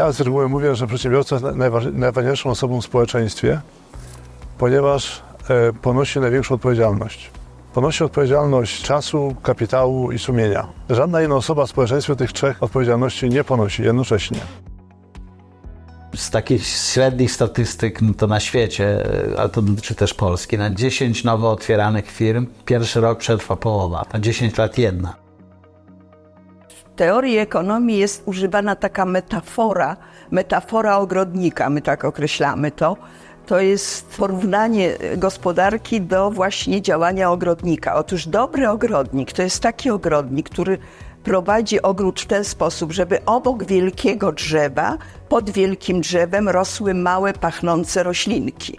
Ja z reguły mówię, że przedsiębiorca jest najważ- najważniejszą osobą w społeczeństwie, ponieważ e, ponosi największą odpowiedzialność. Ponosi odpowiedzialność czasu, kapitału i sumienia. Żadna inna osoba w społeczeństwie tych trzech odpowiedzialności nie ponosi jednocześnie. Z takich średnich statystyk no to na świecie, ale to dotyczy też Polski, na 10 nowo otwieranych firm pierwszy rok przetrwa połowa, na 10 lat jedna. Teorii ekonomii jest używana taka metafora, metafora ogrodnika, my tak określamy to. To jest porównanie gospodarki do właśnie działania ogrodnika. Otóż dobry ogrodnik to jest taki ogrodnik, który prowadzi ogród w ten sposób, żeby obok wielkiego drzewa, pod wielkim drzewem rosły małe, pachnące roślinki.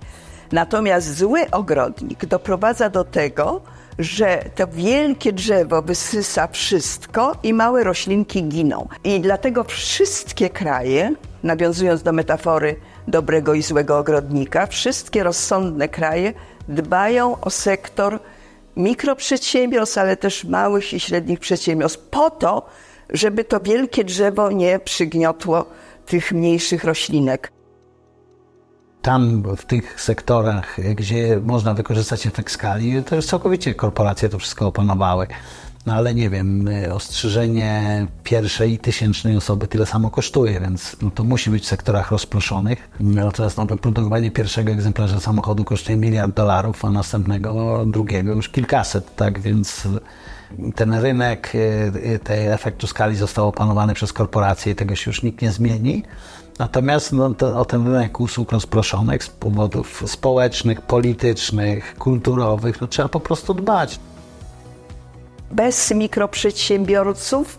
Natomiast zły ogrodnik doprowadza do tego, że to wielkie drzewo wysysa wszystko i małe roślinki giną. I dlatego wszystkie kraje, nawiązując do metafory dobrego i złego ogrodnika, wszystkie rozsądne kraje dbają o sektor mikroprzedsiębiorstw, ale też małych i średnich przedsiębiorstw, po to, żeby to wielkie drzewo nie przygniotło tych mniejszych roślinek. Tam w tych sektorach, gdzie można wykorzystać efekt skali, to już całkowicie korporacje to wszystko opanowały. No ale nie wiem, ostrzyżenie pierwszej tysięcznej osoby tyle samo kosztuje, więc no to musi być w sektorach rozproszonych. Natomiast no, produkowanie pierwszego egzemplarza samochodu kosztuje miliard dolarów, a następnego, drugiego już kilkaset, tak więc ten rynek y, tej efektu skali został opanowany przez korporacje i tego się już nikt nie zmieni. Natomiast no, to, o ten rynek usług rozproszonych z powodów społecznych, politycznych, kulturowych, no, trzeba po prostu dbać. Bez mikroprzedsiębiorców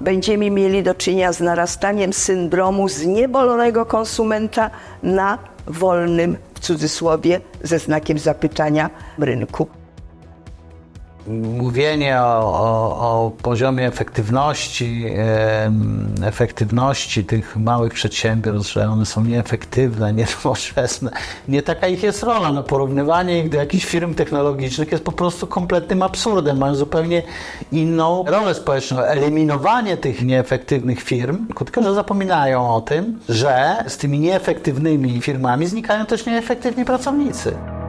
będziemy mieli do czynienia z narastaniem syndromu zniewolonego konsumenta na wolnym, w cudzysłowie, ze znakiem zapytania, rynku. Mówienie o, o, o poziomie efektywności, efektywności tych małych przedsiębiorstw, że one są nieefektywne, nienowoczesne, nie taka ich jest rola. No, porównywanie ich do jakichś firm technologicznych jest po prostu kompletnym absurdem. Mają zupełnie inną rolę społeczną. Eliminowanie tych nieefektywnych firm, tylko że zapominają o tym, że z tymi nieefektywnymi firmami znikają też nieefektywni pracownicy.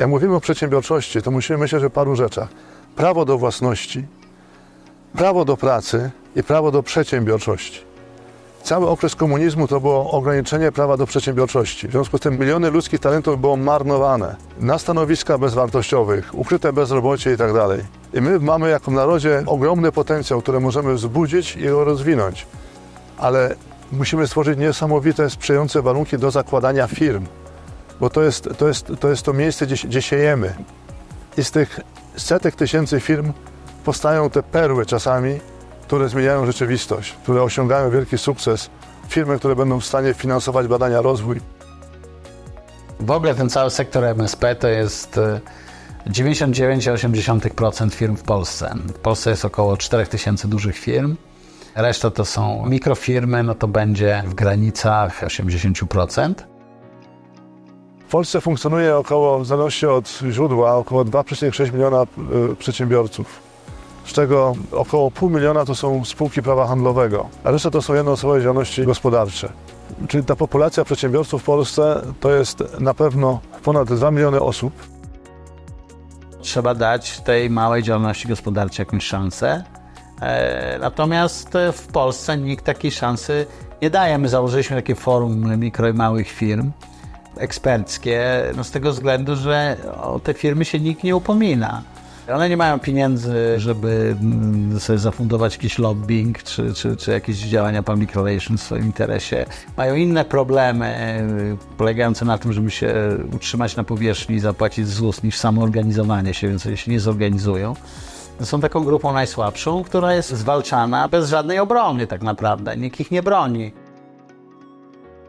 Jak mówimy o przedsiębiorczości, to musimy myśleć o paru rzeczach. Prawo do własności, prawo do pracy i prawo do przedsiębiorczości. Cały okres komunizmu to było ograniczenie prawa do przedsiębiorczości. W związku z tym miliony ludzkich talentów było marnowane na stanowiska bezwartościowych, ukryte bezrobocie i tak. I my mamy jako narodzie ogromny potencjał, który możemy wzbudzić i go rozwinąć. Ale musimy stworzyć niesamowite, sprzyjające warunki do zakładania firm bo to jest to, jest, to, jest to miejsce, gdzie, gdzie siejemy. I z tych setek tysięcy firm powstają te perły czasami, które zmieniają rzeczywistość, które osiągają wielki sukces. Firmy, które będą w stanie finansować badania, rozwój. W ogóle ten cały sektor MSP to jest e, 99,8% firm w Polsce. W Polsce jest około 4000 dużych firm. Reszta to są mikrofirmy, no to będzie w granicach 80%. Polsce funkcjonuje około, w zależności od źródła, około 2,6 miliona y, przedsiębiorców. Z czego około pół miliona to są spółki prawa handlowego, a reszta to są jednoosobowe działalności gospodarcze. Czyli ta populacja przedsiębiorców w Polsce to jest na pewno ponad 2 miliony osób. Trzeba dać tej małej działalności gospodarczej jakąś szansę. E, Natomiast w Polsce nikt takiej szansy nie daje. My założyliśmy takie forum mikro i małych firm eksperckie, no z tego względu, że o te firmy się nikt nie upomina. One nie mają pieniędzy, żeby mm, sobie zafundować jakiś lobbying czy, czy, czy jakieś działania public relations w swoim interesie. Mają inne problemy y, polegające na tym, żeby się utrzymać na powierzchni i zapłacić ZUS niż samoorganizowanie się, więc się nie zorganizują. Są taką grupą najsłabszą, która jest zwalczana bez żadnej obrony tak naprawdę. Nikt ich nie broni.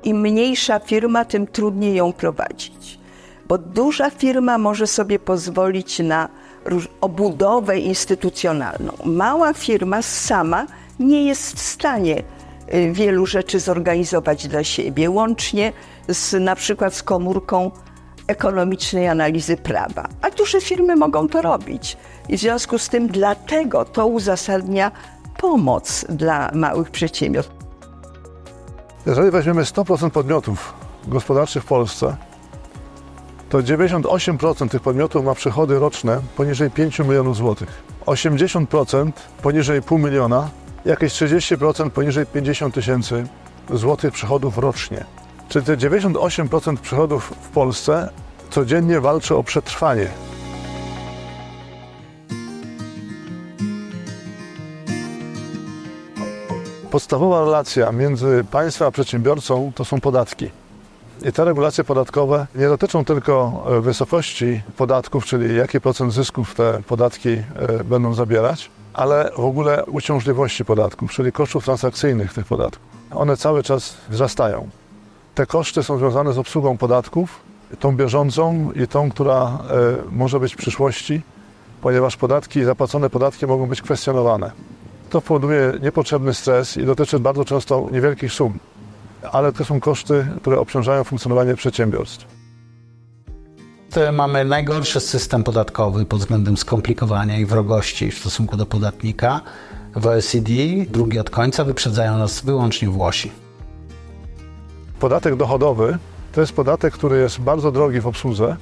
Im mniejsza firma, tym trudniej ją prowadzić. Bo duża firma może sobie pozwolić na obudowę instytucjonalną. Mała firma sama nie jest w stanie y, wielu rzeczy zorganizować dla siebie, łącznie z na przykład z komórką ekonomicznej analizy prawa. A duże firmy mogą to robić. I w związku z tym dlatego to uzasadnia pomoc dla małych przedsiębiorstw. Jeżeli weźmiemy 100% podmiotów gospodarczych w Polsce, to 98% tych podmiotów ma przychody roczne poniżej 5 milionów złotych. 80% poniżej pół miliona, jakieś 30% poniżej 50 tysięcy złotych przychodów rocznie. Czyli te 98% przychodów w Polsce codziennie walczy o przetrwanie. Podstawowa relacja między państwem a przedsiębiorcą to są podatki. I te regulacje podatkowe nie dotyczą tylko e, wysokości podatków, czyli jaki procent zysków te podatki e, będą zabierać, ale w ogóle uciążliwości podatków, czyli kosztów transakcyjnych tych podatków. One cały czas wzrastają. Te koszty są związane z obsługą podatków, tą bieżącą i tą, która e, może być w przyszłości, ponieważ podatki, zapłacone podatki mogą być kwestionowane. To powoduje niepotrzebny stres i dotyczy bardzo często niewielkich sum, ale to są koszty, które obciążają funkcjonowanie przedsiębiorstw. Mamy najgorszy system podatkowy pod względem skomplikowania i wrogości w stosunku do podatnika w OECD. Drugi od końca wyprzedzają nas wyłącznie Włosi. Podatek dochodowy to jest podatek, który jest bardzo drogi w obsłudze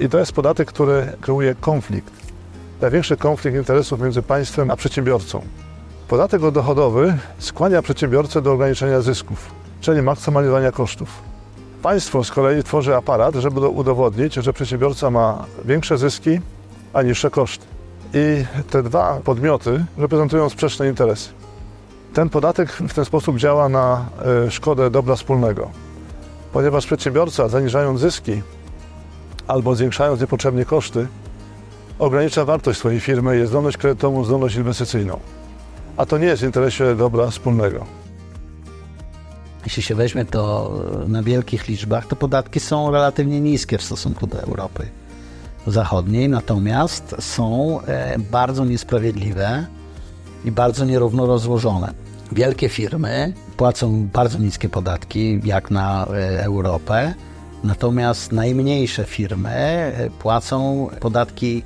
i to jest podatek, który kreuje konflikt. Największy konflikt interesów między państwem a przedsiębiorcą. Podatek dochodowy skłania przedsiębiorcę do ograniczenia zysków, czyli maksymalizowania kosztów. Państwo z kolei tworzy aparat, żeby udowodnić, że przedsiębiorca ma większe zyski, a niższe koszty. I te dwa podmioty reprezentują sprzeczne interesy. Ten podatek w ten sposób działa na e, szkodę dobra wspólnego, ponieważ przedsiębiorca, zaniżając zyski albo zwiększając niepotrzebnie koszty, ogranicza wartość swojej firmy, jej zdolność kredytową, zdolność inwestycyjną. A to nie jest w interesie dobra wspólnego. Jeśli się weźmie to na wielkich liczbach, to podatki są relatywnie niskie w stosunku do Europy Zachodniej, natomiast są e, bardzo niesprawiedliwe i bardzo nierówno rozłożone. Wielkie firmy płacą bardzo niskie podatki, jak na e, Europę, natomiast najmniejsze firmy e, płacą podatki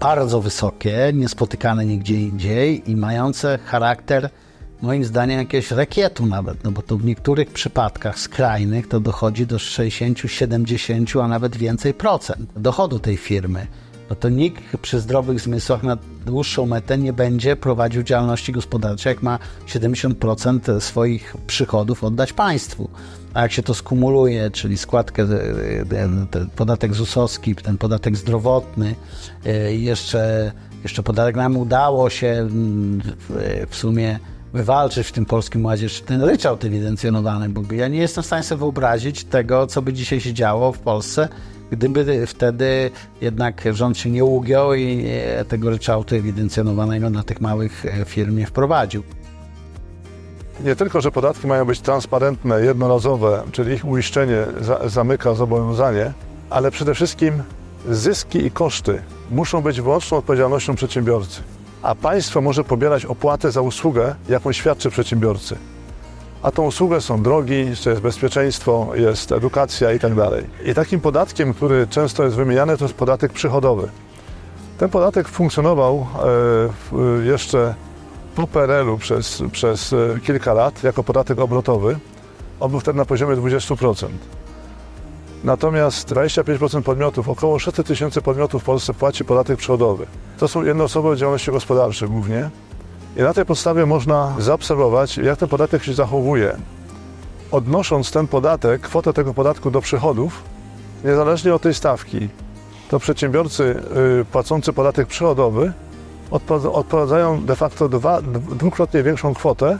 bardzo wysokie, niespotykane nigdzie indziej i mające charakter moim zdaniem jakiegoś rekietu nawet, no bo to w niektórych przypadkach skrajnych to dochodzi do 60, 70, a nawet więcej procent dochodu tej firmy. No to nikt przy zdrowych zmysłach na dłuższą metę nie będzie prowadził działalności gospodarczej, jak ma 70% swoich przychodów oddać państwu. A jak się to skumuluje, czyli składkę, ten, ten podatek ZUS-owski, ten podatek zdrowotny, e, jeszcze, jeszcze podatek nam udało się mm, w, w sumie wywalczyć w tym Polskim Ładzie ten ryczałt ewidencjonowany, bo ja nie jestem w stanie sobie wyobrazić tego, co by dzisiaj się działo w Polsce, gdyby wtedy jednak rząd się nie ugiął i tego ryczałtu ewidencjonowanego na tych małych e, firm nie wprowadził. Nie tylko, że podatki mają być transparentne, jednorazowe, czyli ich uiszczenie za, zamyka zobowiązanie, ale przede wszystkim zyski i koszty muszą być wyłączną odpowiedzialnością przedsiębiorcy. A państwo może pobierać opłatę za usługę, jaką świadczy przedsiębiorcy. A tą usługę są drogi, jest bezpieczeństwo, jest edukacja i tak dalej. I takim podatkiem, który często jest wymieniany, to jest podatek przychodowy. Ten podatek funkcjonował e, w- jeszcze po PRL-u przez, przez e, kilka lat jako podatek obrotowy. On był wtedy na poziomie 20%. Natomiast 25% podmiotów, około 600 tysięcy podmiotów w Polsce płaci podatek przychodowy. To są jednoosobowe działalności gospodarcze głównie. I na tej podstawie można zaobserwować, jak ten podatek się zachowuje. Odnosząc ten podatek, kwotę tego podatku do przychodów, niezależnie od tej stawki, to przedsiębiorcy y, płacący podatek przychodowy odprowadzają de facto dwa, dwukrotnie większą kwotę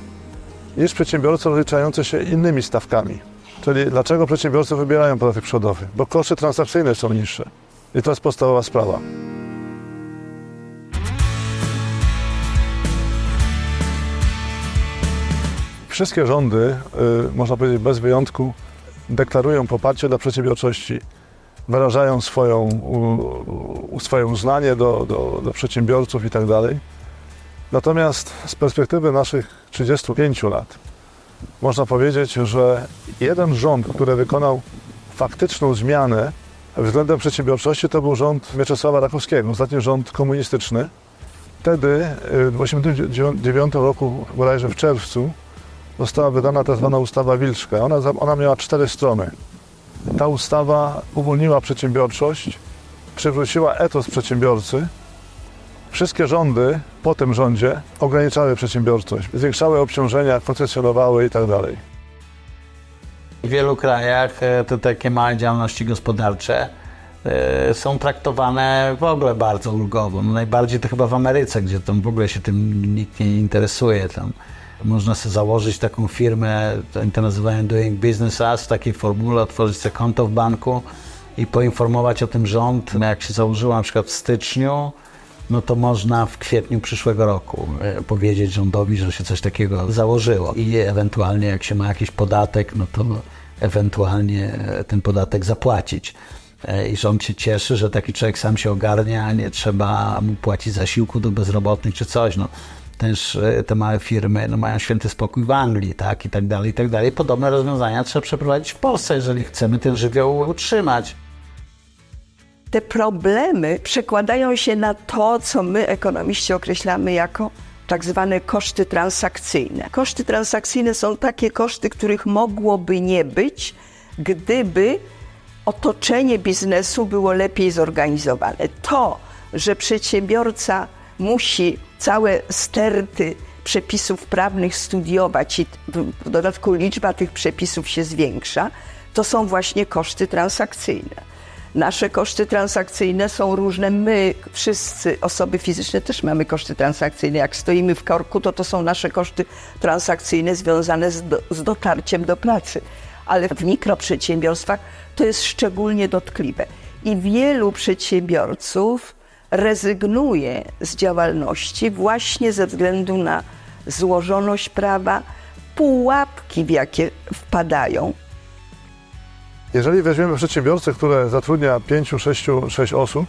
niż przedsiębiorcy rozliczający się innymi stawkami. Czyli dlaczego przedsiębiorcy wybierają podatek przychodowy? Bo koszty transakcyjne są niższe. I to jest podstawowa sprawa. Wszystkie rządy, y, można powiedzieć bez wyjątku, deklarują poparcie dla przedsiębiorczości, wyrażają swoją, swoje uznanie do, do, do przedsiębiorców i tak. Natomiast z perspektywy naszych 35 lat można powiedzieć, że jeden rząd, który wykonał faktyczną zmianę względem przedsiębiorczości to był rząd Mieczysława Rakowskiego, ostatni rząd komunistyczny. Wtedy, y, w 1989 roku, bodajże w czerwcu, została wydana tak zwana ustawa Wilczka. Ona, ona miała cztery strony. Ta ustawa uwolniła przedsiębiorczość, przywróciła etos przedsiębiorcy. Wszystkie rządy po tym rządzie ograniczały przedsiębiorczość, zwiększały obciążenia, koncesjonowały i tak. W wielu krajach e, te takie małe działalności gospodarcze e, są traktowane w ogóle bardzo ulgowo. No najbardziej to chyba w Ameryce, gdzie tam w ogóle się tym nikt nie interesuje. Tam można sobie założyć taką firmę, oni to nazywają Doing Business As, takiej formule, otworzyć sobie konto w banku i poinformować o tym rząd. Jak się założyło na przykład w styczniu, no to można w kwietniu przyszłego roku e, powiedzieć rządowi, że się coś takiego założyło. I ewentualnie jak się ma jakiś podatek, no to ewentualnie e, ten podatek zapłacić. E, I rząd się cieszy, że taki człowiek sam się ogarnia, nie trzeba mu płacić zasiłku do bezrobotnych czy coś. No, też e, te małe firmy no, mają święty spokój w Anglii, tak, i tak dalej, i tak dalej. Podobne rozwiązania trzeba przeprowadzić w Polsce, jeżeli chcemy ten żywioł utrzymać. te problemy przekładają się na to, co my ekonomiści określamy jako tak zwane koszty transakcyjne. Koszty transakcyjne są takie koszty, których mogłoby nie być, gdyby otoczenie biznesu było lepiej zorganizowane. To, że przedsiębiorca musi całe sterty przepisów prawnych studiować i w dodatku liczba tych przepisów się zwiększa, to są właśnie koszty transakcyjne. Nasze koszty transakcyjne są różne. My, wszyscy, osoby fizyczne, też mamy koszty transakcyjne. Jak stoimy w korku, to to są nasze koszty transakcyjne związane z, do, z dotarciem do pracy. Ale w mikroprzedsiębiorstwach to jest szczególnie dotkliwe. I wielu przedsiębiorców rezygnuje z działalności właśnie ze względu na złożoność prawa, pułapki, w jakie wpadają. Jeżeli weźmiemy przedsiębiorcę, który zatrudnia 5, 6, 6 osób,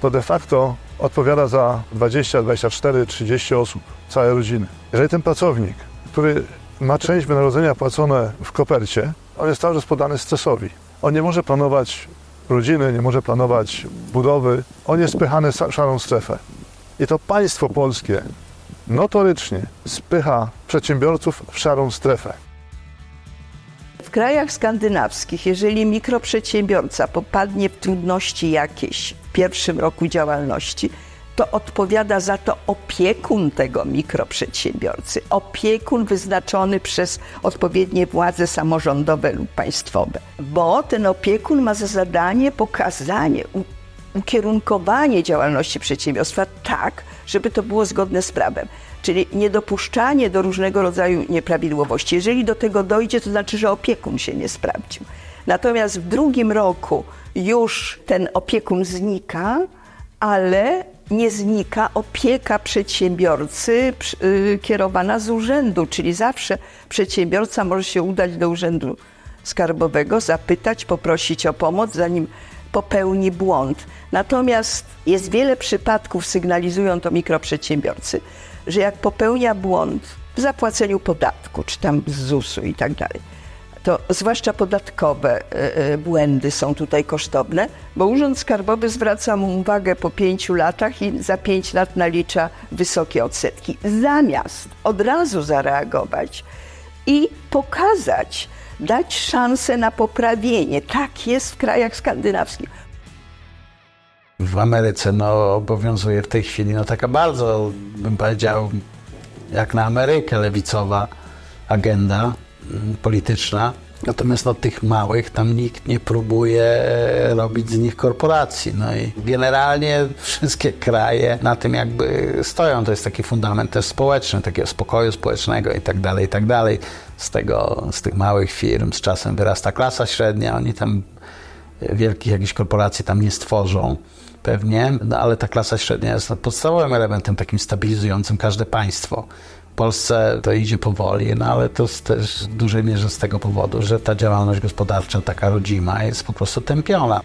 to de facto odpowiada za 20, 24, 30 osób, całe rodziny. Jeżeli ten pracownik, który ma część wynagrodzenia płacone w kopercie, on jest cały czas poddany stresowi. On nie może planować rodziny, nie może planować budowy, on jest spychany w szarą strefę. I to państwo polskie notorycznie spycha przedsiębiorców w szarą strefę. W krajach skandynawskich, jeżeli mikroprzedsiębiorca popadnie w trudności jakieś w pierwszym roku działalności, to odpowiada za to opiekun tego mikroprzedsiębiorcy, opiekun wyznaczony przez odpowiednie władze samorządowe lub państwowe, bo ten opiekun ma za zadanie pokazanie, ukierunkowanie działalności przedsiębiorstwa tak, żeby to było zgodne z prawem. Czyli niedopuszczanie do różnego rodzaju nieprawidłowości. Jeżeli do tego dojdzie, to znaczy, że opiekun się nie sprawdził. Natomiast w drugim roku już ten opiekun znika, ale nie znika opieka przedsiębiorcy y, kierowana z urzędu, czyli zawsze przedsiębiorca może się udać do urzędu skarbowego, zapytać, poprosić o pomoc, zanim popełni błąd. Natomiast jest wiele przypadków, sygnalizują to mikroprzedsiębiorcy, że jak popełnia błąd w zapłaceniu podatku, czy tam z ZUS-u i tak dalej, to zwłaszcza podatkowe e, e, błędy są tutaj kosztowne, bo Urząd Skarbowy zwraca mu uwagę po pięciu latach i za pięć lat nalicza wysokie odsetki. Zamiast od razu zareagować i pokazać, dać szansę na poprawienie. Tak jest w krajach skandynawskich. W Ameryce no, obowiązuje w tej chwili no, taka bardzo, bym powiedział, jak na Amerykę lewicowa agenda polityczna. Natomiast no, tych małych tam nikt nie próbuje robić z nich korporacji. No i generalnie wszystkie kraje na tym jakby stoją. To jest taki fundament też społeczny, takiego spokoju społecznego i tak dalej, i tak dalej. Z, tego, z tych małych firm z czasem wyrasta klasa średnia, oni tam wielkich jakichś korporacji tam nie stworzą pewnie, no ale ta klasa średnia jest podstawowym elementem takim stabilizującym każde państwo. W Polsce to idzie powoli, no ale to też w dużej mierze z tego powodu, że ta działalność gospodarcza taka rodzima jest po prostu tępiona.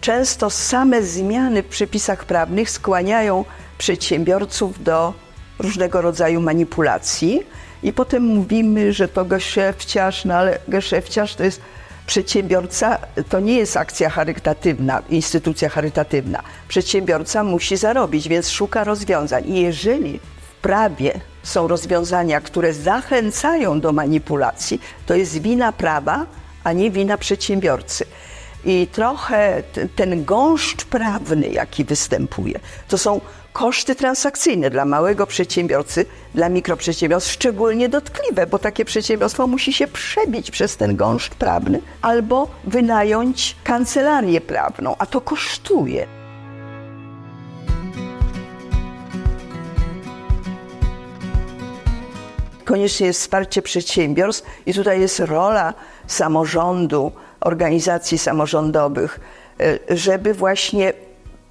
Często same zmiany w przepisach prawnych skłaniają przedsiębiorców do różnego rodzaju manipulacji i potem mówimy, że to geszefciarz, no ale geszefciarz to jest Przedsiębiorca to nie jest akcja charytatywna, instytucja charytatywna. Przedsiębiorca musi zarobić, więc szuka rozwiązań. I jeżeli w prawie są rozwiązania, które zachęcają do manipulacji, to jest wina prawa, a nie wina przedsiębiorcy. I trochę ten gąszcz prawny, jaki występuje, to są koszty transakcyjne dla małego przedsiębiorcy, dla mikroprzedsiębiorstw szczególnie dotkliwe, bo takie przedsiębiorstwo musi się przebić przez ten gąszcz prawny albo wynająć kancelarię prawną, a to kosztuje. Konieczne jest wsparcie przedsiębiorstw i tutaj jest rola samorządu, organizacji samorządowych, e, żeby właśnie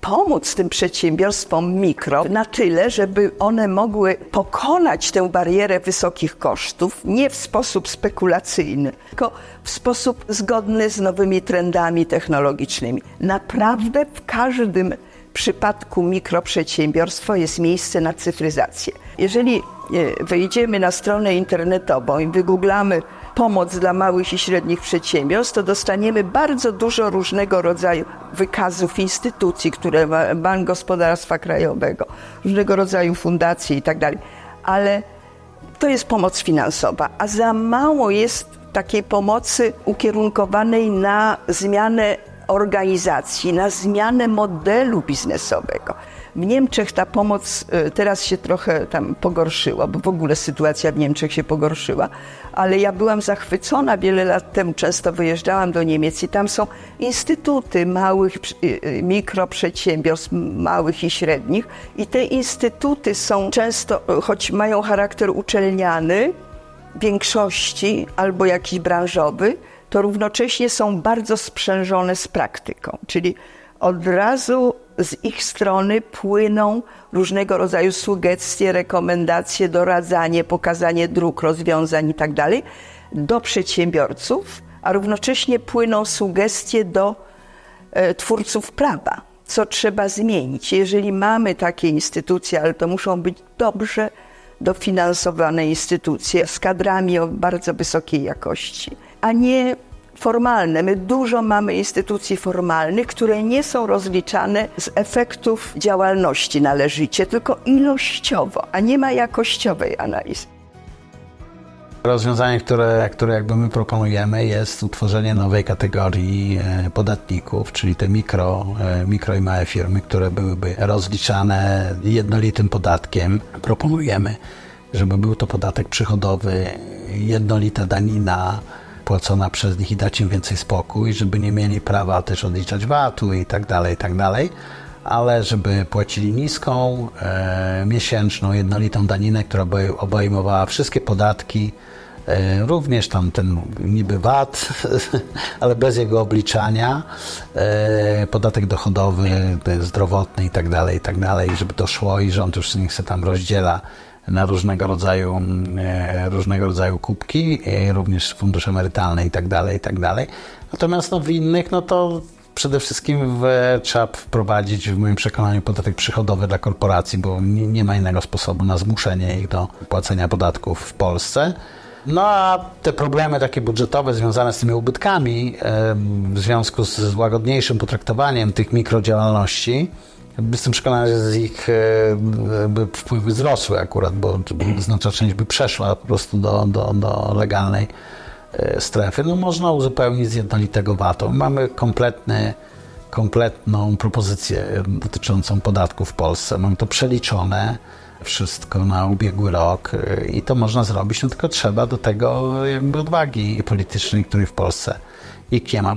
pomóc tym przedsiębiorstwom mikro na tyle, żeby one mogły pokonać tę barierę wysokich kosztów nie w sposób spekulacyjny, tylko w sposób zgodny z nowymi trendami technologicznymi. Naprawdę w każdym przypadku mikroprzedsiębiorstwo jest miejsce na cyfryzację. Jeżeli e, wejdziemy na stronę internetową i wygooglamy pomoc dla małych i średnich przedsiębiorstw, to dostaniemy bardzo dużo różnego rodzaju wykazów instytucji, które ma Bank Gospodarstwa Krajowego, różnego rodzaju fundacji i tak. Ale to jest pomoc finansowa, a za mało jest takiej pomocy ukierunkowanej na zmianę organizacji, na zmianę modelu biznesowego. W Niemczech ta pomoc y, teraz się trochę tam pogorszyła, bo w ogóle sytuacja w Niemczech się pogorszyła, ale ja byłam zachwycona wiele lat temu, często wyjeżdżałam do Niemiec i tam są instytuty małych, y, y, mikroprzedsiębiorstw, małych i średnich i te instytuty są często, choć mają charakter uczelniany, większości albo jakiś branżowy, to równocześnie są bardzo sprzężone z praktyką, czyli od razu z ich strony płyną różnego rodzaju sugestie, rekomendacje, doradzanie, pokazanie dróg, rozwiązań itd. do przedsiębiorców, a równocześnie płyną sugestie do e, twórców prawa, co trzeba zmienić. Jeżeli mamy takie instytucje, ale to muszą być dobrze dofinansowane instytucje z kadrami o bardzo wysokiej jakości, a nie formalne. My dużo mamy instytucji formalnych, które nie są rozliczane z efektów działalności należycie, tylko ilościowo, a nie ma jakościowej analizy. Rozwiązanie, które, które jakby my proponujemy jest utworzenie nowej kategorii e, podatników, czyli te mikro, e, mikro i małe firmy, które byłyby rozliczane jednolitym podatkiem. Proponujemy, żeby był to podatek przychodowy, jednolita danina płacona przez nich i dać im więcej spokój, żeby nie mieli prawa też odliczać VAT-u i tak dalej, i tak dalej ale żeby płacili niską, e, miesięczną, jednolitą daninę, która obejmowała wszystkie podatki, e, również tam ten niby VAT, ale bez jego obliczania, e, podatek dochodowy, zdrowotny i tak dalej, i tak dalej, żeby to szło i rząd już niech się tam rozdziela na różnego rodzaju, e, różnego rodzaju kubki, e, również fundusze emerytalne i tak dalej, i tak. Natomiast no, w innych, no to przede wszystkim w, trzeba wprowadzić w moim przekonaniu podatek przychodowy dla korporacji, bo nie, nie ma innego sposobu na zmuszenie ich do płacenia podatków w Polsce. No a te problemy takie budżetowe związane z tymi ubytkami w związku z łagodniejszym potraktowaniem tych mikrodziałalności, jestem przekonany, że z ich e, wpływy wzrosły akurat, bo znaczna część by przeszła po prostu do, do, do legalnej e, strefy, no można uzupełnić z jednolitego VAT-u. Mamy kompletny, kompletną propozycję dotyczącą podatków w Polsce. Mam to przeliczone wszystko na ubiegły rok e, i to można zrobić, no tylko trzeba do tego jakby odwagi politycznej, której w Polsce ich nie ma.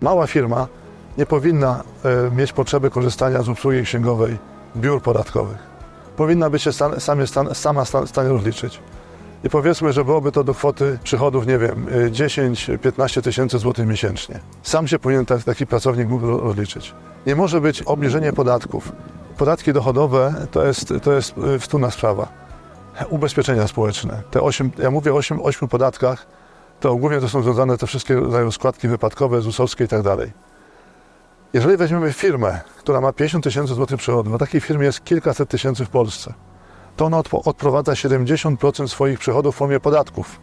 Mała firma nie powinna e, mieć potrzeby korzystania z usługi księgowej biur podatkowych. Powinna być się stan, stan, sama stan, stanie rozliczyć. I powiedzmy, że byłoby to do kwoty przychodów, nie wiem, e, 10-15 tysięcy złotych miesięcznie. Sam się powinien ta- taki pracownik mógł ro- rozliczyć. Nie może być obniżenie podatków. Podatki dochodowe to jest, to jest e, wtórna sprawa. Ubezpieczenia społeczne. Te 8, ja mówię o 8, 8 podatkach, to głównie to są związane te wszystkie rodzaje składki wypadkowe, ZUS-owskie i tak dalej. Jeżeli weźmiemy firmę, która ma 50 tysięcy złotych przychodów, a takiej firmy jest kilkaset tysięcy w Polsce, to ona odprowadza 70% swoich przychodów w formie podatków.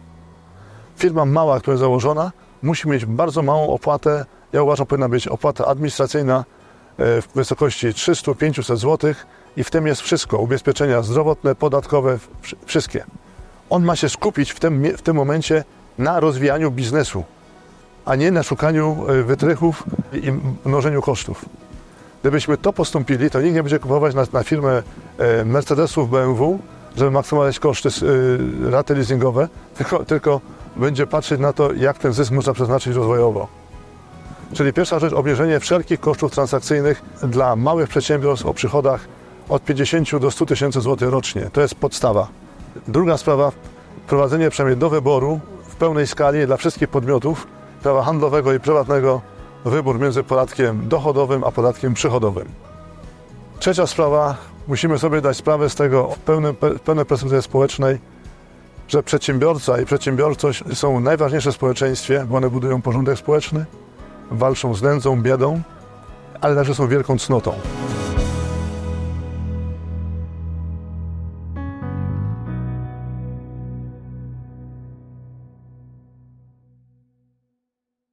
Firma mała, która jest założona, musi mieć bardzo małą opłatę. Ja uważam, powinna być opłata administracyjna e, w wysokości 300-500 zł i w tym jest wszystko. Ubezpieczenia zdrowotne, podatkowe, wsz- wszystkie. On ma się skupić w tym, w tym momencie na rozwijaniu biznesu, a nie na szukaniu e, wytrychów i mnożeniu kosztów. Gdybyśmy to postąpili, to nikt nie będzie kupować na, na firmę e, Mercedesów, BMW, żeby maksymalizować koszty e, raty leasingowe, tylko, tylko będzie patrzeć na to, jak ten zysk można przeznaczyć rozwojowo. Czyli pierwsza rzecz, obniżenie wszelkich kosztów transakcyjnych dla małych przedsiębiorstw o przychodach od 50 do 100 tysięcy złotych rocznie. To jest podstawa. Druga sprawa, wprowadzenie przynajmniej do wyboru w pełnej skali dla wszystkich podmiotów prawa handlowego i prywatnego wybór między podatkiem dochodowym a podatkiem przychodowym. Trzecia sprawa, musimy sobie dać sprawę z tego w pełnym, w pełnej perspektywie społecznej, że przedsiębiorca i przedsiębiorczość są najważniejsze w społeczeństwie, bo one budują porządek społeczny, walczą z nędzą, biedą, ale także są wielką cnotą.